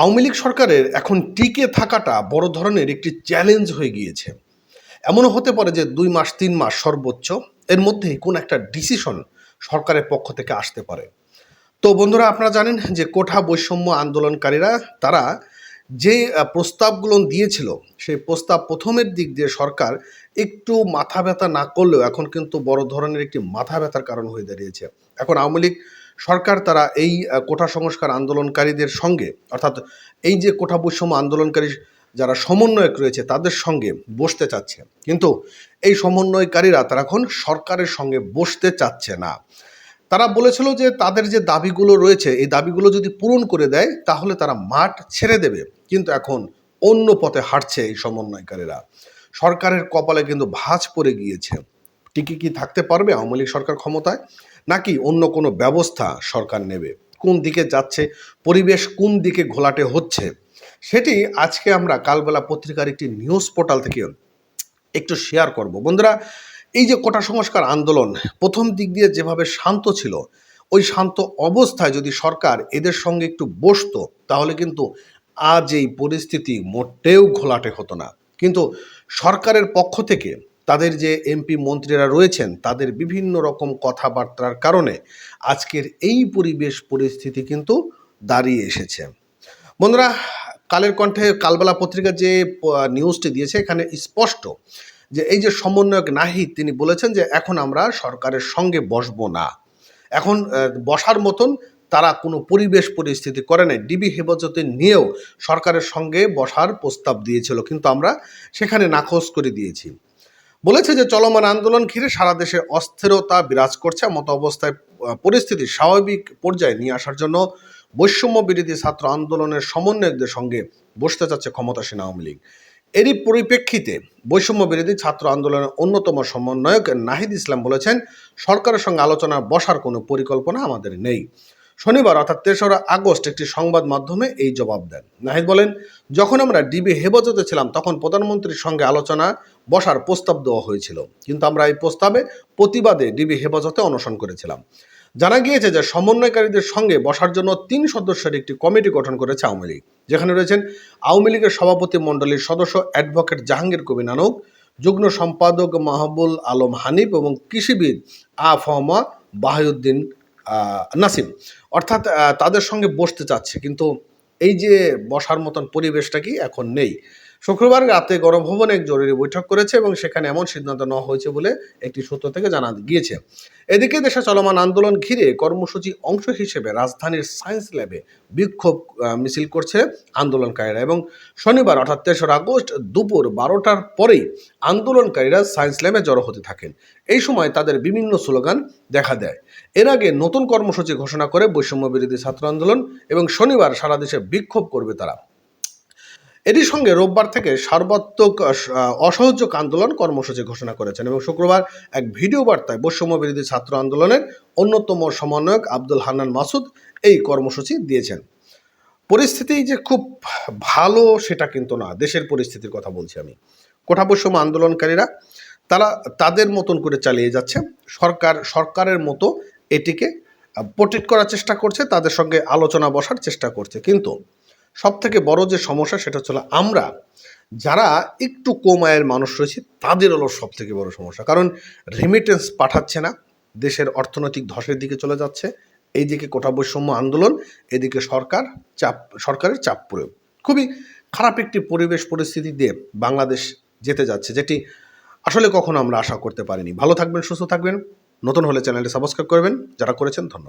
আওয়ামী লীগ সরকারের এখন টিকে থাকাটা বড় ধরনের একটি চ্যালেঞ্জ হয়ে গিয়েছে। এমনও হতে পারে যে দুই মাস, তিন মাস সর্বোচ্চ এর মধ্যেই কোন একটা ডিসিশন সরকারের পক্ষ থেকে আসতে পারে। তো বন্ধুরা, আপনারা জানেন যে কোঠা বৈষম্য আন্দোলনকারীরা, তারা যে প্রস্তাবগুলো দিয়েছিল, সেই প্রস্তাব প্রথমের দিক দিয়ে সরকার একটু মাথা ব্যথা না করলেও এখন কিন্তু বড় ধরনের একটি মাথা ব্যথার কারণ হয়ে দাঁড়িয়েছে। এখন আওয়ামী লীগ সরকার তারা এই কোঠা সংস্কার আন্দোলনকারীদের সঙ্গে, অর্থাৎ এই যে কোঠা বৈষম্য আন্দোলনকারী যারা সমন্বয়ক রয়েছে তাদের সঙ্গে বসতে চাচ্ছে। কিন্তু এই সমন্বয়কারীরা তারা এখন সরকারের সঙ্গে বসতে চাচ্ছে না। তারা বলেছিল যে তাদের যে দাবিগুলো রয়েছে, এই দাবিগুলো যদি পূরণ করে দেয় তাহলে তারা মাঠ ছেড়ে দেবে। কিন্তু এখন অন্য পথে হাঁটছে এই সমন্বয়কারীরা। সরকারের কপালে কিন্তু ভাঁজ পড়ে গিয়েছে। টিকে কি থাকতে পারবে আওয়ামী লীগ সরকার ক্ষমতায়? নাকি অন্য কোনো ব্যবস্থা সরকার নেবে? কোন দিকে যাচ্ছে? পরিবেশ কোন দিকে ঘোলাটে হচ্ছে? সেটি আজকে আমরা কালবেলা পত্রিকার একটি নিউজ পোর্টাল থেকে একটু শেয়ার করব। বন্ধুরা, এই যে কোটা সংস্কার আন্দোলন, প্রথম দিক দিয়ে যেভাবে শান্ত ছিল, ওই শান্ত অবস্থায় যদি সরকার এদের সঙ্গে একটু বসতো, তাহলে কিন্তু আজ এই পরিস্থিতি মোটেও ঘোলাটে হতো না। কিন্তু সরকারের পক্ষ থেকে তাদের যে এমপি মন্ত্রীরা রয়েছেন, তাদের বিভিন্ন রকম কথাবার্তার কারণে আজকের এই পরিবেশ পরিস্থিতি কিন্তু দাঁড়িয়ে এসেছে। বন্ধুরা, কালের কণ্ঠে কালবেলা পত্রিকা যে নিউজটি দিয়েছে, এখানে স্পষ্ট যে, এই যে সমন্বয়ক নাহিদ, তিনি বলেছেন যে, এখন আমরা সরকারের সঙ্গে বসবো না। এখন বসার মতন তারা কোনো পরিবেশ পরিস্থিতি করে নাই। ডিবি হেফাজতে নিয়েও সরকারের সঙ্গে বসার প্রস্তাব দিয়েছিল, কিন্তু আমরা সেখানে নাকচ করে দিয়েছি। বলেছে যে চলমান আন্দোলন ঘিরে সারা দেশে অস্থিরতা বিরাজ করছে। মত অবস্থায় পরিস্থিতি স্বাভাবিক পর্যায়ে নিয়ে আসার জন্য বৈষম্য বিরোধী ছাত্র আন্দোলনের সমন্বয়কদের সঙ্গে বসতে চাচ্ছে ক্ষমতাসীন আওয়ামী লীগ। এরই পরিপ্রেক্ষিতে বৈষম্য বিরোধী ছাত্র আন্দোলনের অন্যতম সমন্বয়ক নাহিদ ইসলাম বলেছেন, সরকারের সঙ্গে আলোচনা বসার কোনো পরিকল্পনা আমাদের নেই। শনিবার অর্থাৎ তেসরা আগস্ট একটি সংবাদ মাধ্যমে এই জবাব দেন। নাহিদ বলেন যখন আমরা ডিবি হেফাজতে ছিলাম তখন প্রধানমন্ত্রীর সঙ্গে আলোচনা বসার প্রস্তাব দেওয়া হয়েছিল। কিন্তু আমরা এই প্রস্তাবে প্রতিবাদে ডিবি হেফাজতে অনশন করেছিলাম। জানা গিয়েছে যে সমন্বয়কারীদের সঙ্গে বসার জন্য তিন সদস্যের একটি কমিটি গঠন করেছে আওয়ামী লীগ। যেখানে রয়েছেন আওয়ামী লীগের সভাপতি মণ্ডলীর সদস্য অ্যাডভোকেট জাহাঙ্গীর কবি নানক যুগ্ম সম্পাদক মাহবুল আলম হানিফ এবং কৃষিবিদ আফহমা বাহাউদ্দিন আহ, নাসিম, অর্থাৎ তাদের সঙ্গে বসতে চাচ্ছে, কিন্তু এই যে বসার মতন পরিবেশটা কি এখন নেই? শুক্রবার রাতে গণভবনে এক জরুরি বৈঠক করেছে এবং সেখানে এমন সিদ্ধান্ত নেওয়া হয়েছে বলে একটি সূত্র থেকে জানা গিয়েছে। এদিকে দেশে চলমান আন্দোলন ঘিরে কর্মসূচি অংশ হিসেবে রাজধানীর সায়েন্স ল্যাবে বিক্ষোভ মিছিল করছে আন্দোলনকারীরা এবং শনিবার, অর্থাৎ তেসরা আগস্ট দুপুর বারোটার পরেই আন্দোলনকারীরা সায়েন্স ল্যাবে জড়ো হতে থাকেন। এই সময় তাদের বিভিন্ন স্লোগান দেখা দেয়। এর আগে নতুন কর্মসূচি ঘোষণা করে বৈষম্য বিরোধী ছাত্র আন্দোলন এবং শনিবার সারা দেশে বিক্ষোভ করবে তারা। এরই সঙ্গে রোববার থেকে সর্বাত্মক অসহযোগ আন্দোলন কর্মসূচি ঘোষণা করেছেন এবং শুক্রবার এক ভিডিও বার্তায় বৈষম্য বিরোধী ছাত্র আন্দোলনের অন্যতম সমন্বয়ক আব্দুল হান্নান মাসুদ এই কর্মসূচি দিয়েছেন। পরিস্থিতি যে খুব ভালো সেটা কিন্তু না, দেশের পরিস্থিতির কথা বলছি আমি। কোঠা বৈষম্য আন্দোলনকারীরা, তারা তাদের মতন করে চালিয়ে যাচ্ছে। সরকার, সরকারের মতো এটিকে প্রোটেক্ট করার চেষ্টা করছে, তাদের সঙ্গে আলোচনা বসার চেষ্টা করছে। কিন্তু সব থেকে বড় যে সমস্যা সেটা হচ্ছে আমরা যারা একটু কম আয়ের মানুষ রয়েছে, তাদের হলো সব থেকে বড় সমস্যা। কারণ রেমিটেন্স পাঠাচ্ছে না, দেশের অর্থনৈতিক ধসের দিকে চলে যাচ্ছে, এইদিকে কোটা বৈষম্য আন্দোলন, এদিকে সরকার চাপ, সরকারের চাপ প্রয়োগ। খুবই খারাপ একটি পরিবেশ পরিস্থিতি দিয়ে বাংলাদেশ যেতে যাচ্ছে, যেটি আসলে কখনো আমরা আশা করতে পারিনি। ভালো থাকবেন, সুস্থ থাকবেন, নতুন হলে চ্যানেলটি সাবস্ক্রাইব করবেন। যারা করেছেন, ধন্যবাদ।